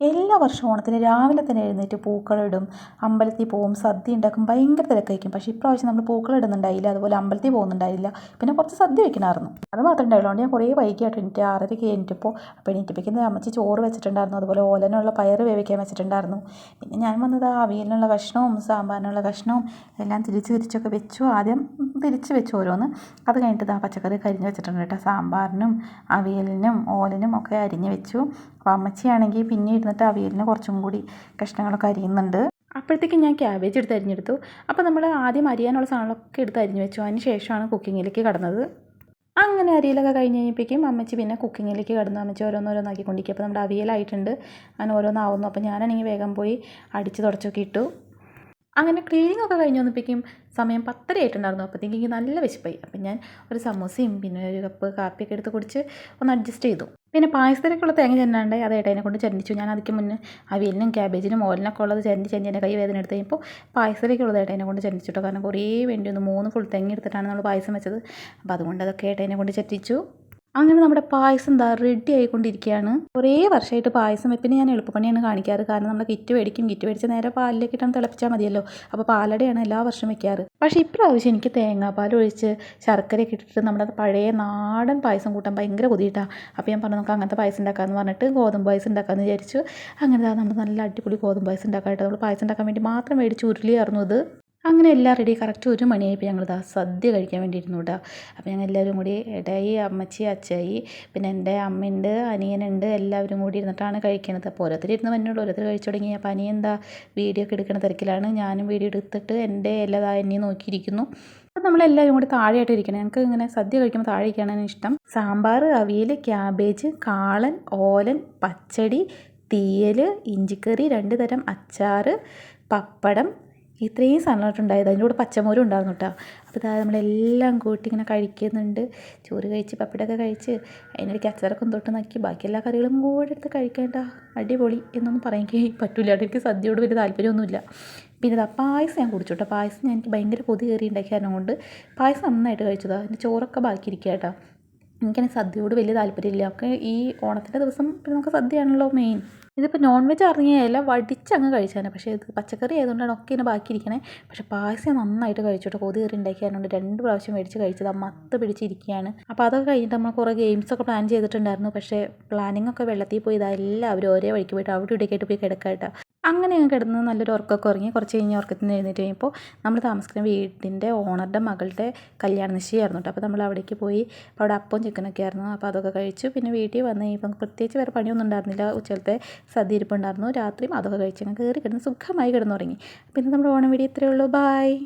എല്ലാ വർഷവും ഓണത്തിന് രാവിലെ തന്നെ എഴുന്നേറ്റ് പൂക്കളിടും. അമ്പലത്തിൽ പോവും സദ്യ ഉണ്ടാക്കും ഭയങ്കര തിരക്കായിരിക്കും. പക്ഷേ ഇപ്രാവശ്യം നമ്മൾ പൂക്കളിടുന്നുണ്ടായില്ല. അതുപോലെ അമ്പലത്തിൽ പോകുന്നുണ്ടായില്ല. പിന്നെ കുറച്ച് സദ്യ വയ്ക്കണമായിരുന്നു അത് മാത്രമേ ഉണ്ടായുള്ളൂ. അതുകൊണ്ട് ഞാൻ കുറേ വൈകിയായിട്ട് എനിക്ക് ആറരയ്ക്ക് എണീറ്റപ്പോൾ അപ്പോൾ എണീറ്റപ്പോഴേക്കും അമ്മച്ചി ചോറ് വെച്ചിട്ടുണ്ടായിരുന്നു. അതുപോലെ ഓലനുള്ള പയർ വേവിക്കാൻ വെച്ചിട്ടുണ്ടായിരുന്നു. പിന്നെ ഞാൻ വന്നത് അവിയലിനുള്ള കഷ്ണവും സാമ്പാറിനുള്ള കഷ്ണവും എല്ലാം തിരിച്ച് തിരിച്ചൊക്കെ വെച്ചു. ആദ്യം തിരിച്ച് വെച്ചു ഓരോന്ന്. അത് കഴിഞ്ഞിട്ട് ആ പച്ചക്കറി കരിഞ്ഞ് വെച്ചിട്ടുണ്ട് കേട്ടോ. സാമ്പാറിനും അവിയലിനും ഓലിനും ഒക്കെ അരിഞ്ഞ് വെച്ചു. അപ്പോൾ അമ്മച്ചിയാണെങ്കിൽ പിന്നെ ഇരുന്നിട്ട് അവിയലിന് കുറച്ചും കൂടി കഷ്ണങ്ങളൊക്കെ അരിയുന്നുണ്ട്. അപ്പോഴത്തേക്കും ഞാൻ ക്യാബേജ് എടുത്ത് അരിഞ്ഞെടുത്തു. അപ്പോൾ നമ്മൾ ആദ്യം അരിയാനുള്ള സാധനങ്ങളൊക്കെ എടുത്ത് അരിഞ്ഞ് വെച്ചു. അതിന് ശേഷമാണ് കുക്കിങ്ങിലേക്ക് കടന്നത്. അങ്ങനെ അരിയിലൊക്കെ കഴിഞ്ഞ് കഴിഞ്ഞപ്പോഴേക്കും അമ്മച്ചി പിന്നെ കുക്കിങ്ങിലേക്ക് കടന്നു. അമ്മച്ചി ഓരോന്നോരോന്നാക്കിക്കൊണ്ടിരിക്കും അപ്പോൾ നമ്മുടെ അവിയലായിട്ടുണ്ട്. അങ്ങനെ ഓരോന്നാവുന്നു. അപ്പോൾ ഞാനാണെങ്കിൽ വേഗം പോയി അടിച്ച് തുടച്ചൊക്കെ ഇട്ടു. അങ്ങനെ ക്ലീനിങ് ഒക്കെ കഴിഞ്ഞ് വന്നപ്പോഴേക്കും സമയം പത്തര ആയിട്ടുണ്ടായിരുന്നു. അപ്പോഴത്തേക്കും എനിക്ക് നല്ല വിശപ്പായി. അപ്പം ഞാൻ ഒരു സമോസയും പിന്നെ ഒരു കപ്പ് കാപ്പിയൊക്കെ എടുത്ത് കുടിച്ച് ഒന്ന് അഡ്ജസ്റ്റ് ചെയ്തു. പിന്നെ പായസത്തിലേക്കുള്ള തേങ്ങ ചെന്നാണ്ട് അത് ഏട്ടനെ കൊണ്ട് ചെന്നിച്ചു ഞാൻ അതിക്ക് മുന്നേ അവിയലിനും ക്യാബേജിനും ഓലിനൊക്കെ ഉള്ളത് ചെന്നി ചെന്നി എന്റെ കൈ വേദന എടുത്ത് കഴിഞ്ഞപ്പോൾ പായസത്തിലേക്കുള്ളത് ഏട്ടനെ കൊണ്ട് ചെന്നിച്ചിട്ടോ കാരണം കുറേ വേണ്ടി ഒന്ന് മൂന്ന് ഫുൾ തേങ്ങ എടുത്തിട്ടാണ് നമ്മൾ പായസം വെച്ചത്. അപ്പോൾ അതുകൊണ്ട് അതൊക്കെ ഏട്ടനെ കൊണ്ട് ചെറ്റിച്ചു അങ്ങനെ നമ്മുടെ പായസം എന്താ റെഡി ആയിക്കൊണ്ടിരിക്കുകയാണ്. കുറേ വർഷമായിട്ട് പായസം വെപ്പിന് ഞാൻ എളുപ്പപ്പണിയാണ് കാണിക്കാറ്. കാരണം നമ്മുടെ കിറ്റ് മേടിക്കും കിറ്റ് മേടിച്ച് നേരെ പാലിലേക്ക് ഇട്ടാണ് തിളപ്പിച്ചാൽ മതിയല്ലോ. അപ്പോൾ പാലടയാണ് എല്ലാ വർഷവും വെക്കാറ്. പക്ഷേ ഇപ്രാവശ്യം എനിക്ക് തേങ്ങാപ്പാൽ ഒഴിച്ച് ശർക്കരയൊക്കെ ഇട്ടിട്ട് നമ്മുടെ പഴയ നാടൻ പായസം കൂട്ടാൻ ഭയങ്കര കൊതിയിട്ടാണ് അപ്പോൾ ഞാൻ പറഞ്ഞു നമുക്ക് അങ്ങനത്തെ പായസം ഉണ്ടാക്കാമെന്ന് പറഞ്ഞിട്ട് ഗോതമ്പ് പായസം ഉണ്ടാക്കാമെന്ന് വിചാരിച്ചു. അങ്ങനെ നമ്മൾ നല്ല അടിപൊളി ഗോതമ്പ് പായസം ഉണ്ടാക്കാനായിട്ട് നമ്മൾ പായസം ഉണ്ടാക്കാൻ വേണ്ടി മാത്രം മേടിച്ച് ഉരുളിയായിരുന്നു ഇത്. അങ്ങനെ എല്ലാം റെഡി കറക്റ്റ് ഒരു മണിയായപ്പോൾ ഞങ്ങൾ ദാ സദ്യ കഴിക്കാൻ വേണ്ടി ഇരുന്നു കേട്ടോ അപ്പോൾ ഞങ്ങൾ എല്ലാവരും കൂടി ഇടയി അമ്മച്ചി അച്ചായി പിന്നെ എന്റെ അമ്മയുണ്ട് അനിയനുണ്ട് എല്ലാവരും കൂടി ഇരുന്നിട്ടാണ് കഴിക്കണത്. അപ്പോൾ ഓരോരുത്തർ ഇരുന്ന് വന്നോളൂ ഓരോരുത്തർ കഴിച്ചു തുടങ്ങി. അപ്പോൾ അനിയൻ എന്താ വീഡിയോ ഒക്കെ എടുക്കുന്ന തിരക്കിലാണ്. ഞാനും വീഡിയോ എടുത്തിട്ട് എന്റെ എല്ലാ എന്നെ നോക്കിയിരിക്കുന്നു. അപ്പോൾ നമ്മളെല്ലാവരും കൂടി താഴെയായിട്ട് ഇരിക്കണം. ഞങ്ങൾക്ക് ഇങ്ങനെ സദ്യ കഴിക്കുമ്പോൾ താഴെ ഇരിക്കാനാണ് ഇഷ്ടം. സാമ്പാർ അവിയൽ ക്യാബേജ് കാളൻ ഓലൻ പച്ചടി തീയൽ ഇഞ്ചിക്കറി രണ്ട് തരം അച്ചാർ പപ്പടം ഇത്രയും സാധനമായിട്ടുണ്ടായത് അതിന്റെ കൂടെ പച്ചമോരും ഉണ്ടായിരുന്നു കേട്ടോ. അപ്പോൾ ഇതാ നമ്മളെല്ലാം കൂട്ടി ഇങ്ങനെ കഴിക്കുന്നുണ്ട്. ചോറ് കഴിച്ച് പപ്പടമൊക്കെ കഴിച്ച് അതിനിടയ്ക്ക് അച്ചാറൊക്കെ തൊട്ട് നോക്കി. ബാക്കി എല്ലാ കറികളും കൂടെ എടുത്ത് കഴിക്കേണ്ട. അടിപൊളി എന്നൊന്നും പറയാൻ പറ്റില്ല എനിക്ക് സദ്യയോട് വലിയ താല്പര്യമൊന്നുമില്ല. പിന്നെ ഇതാ പായസം ഞാൻ കുടിച്ചു കേട്ടോ. പായസം ഞാൻ എനിക്ക് ഭയങ്കര കൊതി കയറി ഉണ്ടാക്കിയ കൊണ്ട് പായസം നന്നായിട്ട് കഴിച്ചതാണ് അതിന്റെ ചോറൊക്കെ ബാക്കി ഇരിക്കുക കേട്ടോ. എനിക്കാണെങ്കിൽ സദ്യയോട് വലിയ താല്പര്യമില്ല. ഒക്കെ ഈ ഓണത്തിന്റെ ദിവസം പിന്നെ നമുക്ക് സദ്യയാണല്ലോ മെയിൻ ഇതിപ്പോൾ നോൺ വെജ് അറിഞ്ഞല്ല വടിച്ചങ്ങ് കഴിച്ചാണ് പക്ഷേ ഇത് പച്ചക്കറി ആയതുകൊണ്ടാണ് ഒക്കെ ഇങ്ങനെ ബാക്കിയിരിക്കണേ. പക്ഷേ പായസം നന്നായിട്ട് കഴിച്ചോട്ടെ കൊതി കയറി ഉണ്ടാക്കിയതുകൊണ്ട് രണ്ട് പ്രാവശ്യം മേടിച്ച് കഴിച്ചത് മത്ത് പിടിച്ചിരിക്കുകയാണ് അപ്പോൾ അതൊക്കെ കഴിഞ്ഞിട്ട് നമ്മൾ കുറേ ഗെയിംസൊക്കെ പ്ലാൻ ചെയ്തിട്ടുണ്ടായിരുന്നു. പക്ഷേ പ്ലാനിങ് ഒക്കെ വെള്ളത്തിൽ പോയി. ഇതാ എല്ലാവരും ഒരേ വഴിക്ക് പോയിട്ട് അവിടെ ഇവിടേക്കായിട്ട് പോയി കിടക്കാട്ടോ. അങ്ങനെ ഞാൻ കിടന്ന് നല്ലൊരു ഉറക്കമൊക്കെ ഉറങ്ങി കുറച്ച് കഴിഞ്ഞ് ഉറക്കത്തിൽ നിന്ന് എഴുന്നേറ്റ് കഴിഞ്ഞപ്പോൾ നമ്മൾ താമസിക്കുന്ന വീടിന്റെ ഓണറുടെ മകളുടെ കല്യാണ നിശ്ചയമായിരുന്നു കേട്ടോ. അപ്പോൾ നമ്മൾ അവിടേക്ക് പോയി അപ്പോൾ അവിടെ അപ്പവും ചിക്കനൊക്കെ ആയിരുന്നു. അപ്പോൾ അതൊക്കെ കഴിച്ചു. പിന്നെ വീട്ടിൽ വന്ന് ഇപ്പം പ്രത്യേകിച്ച് വേറെ പണിയൊന്നും ഉണ്ടായിരുന്നില്ല. ഉച്ചത്തെ സദ്യ ഇരിപ്പുണ്ടായിരുന്നു രാത്രിയും അതൊക്കെ കഴിച്ച് അങ്ങ് കയറി കിടന്ന് സുഖമായി കിടന്നുറങ്ങി. പിന്നെ നമ്മുടെ ഓണം വീഡിയോ ഇത്രയേ ഉള്ളൂ. ബായ്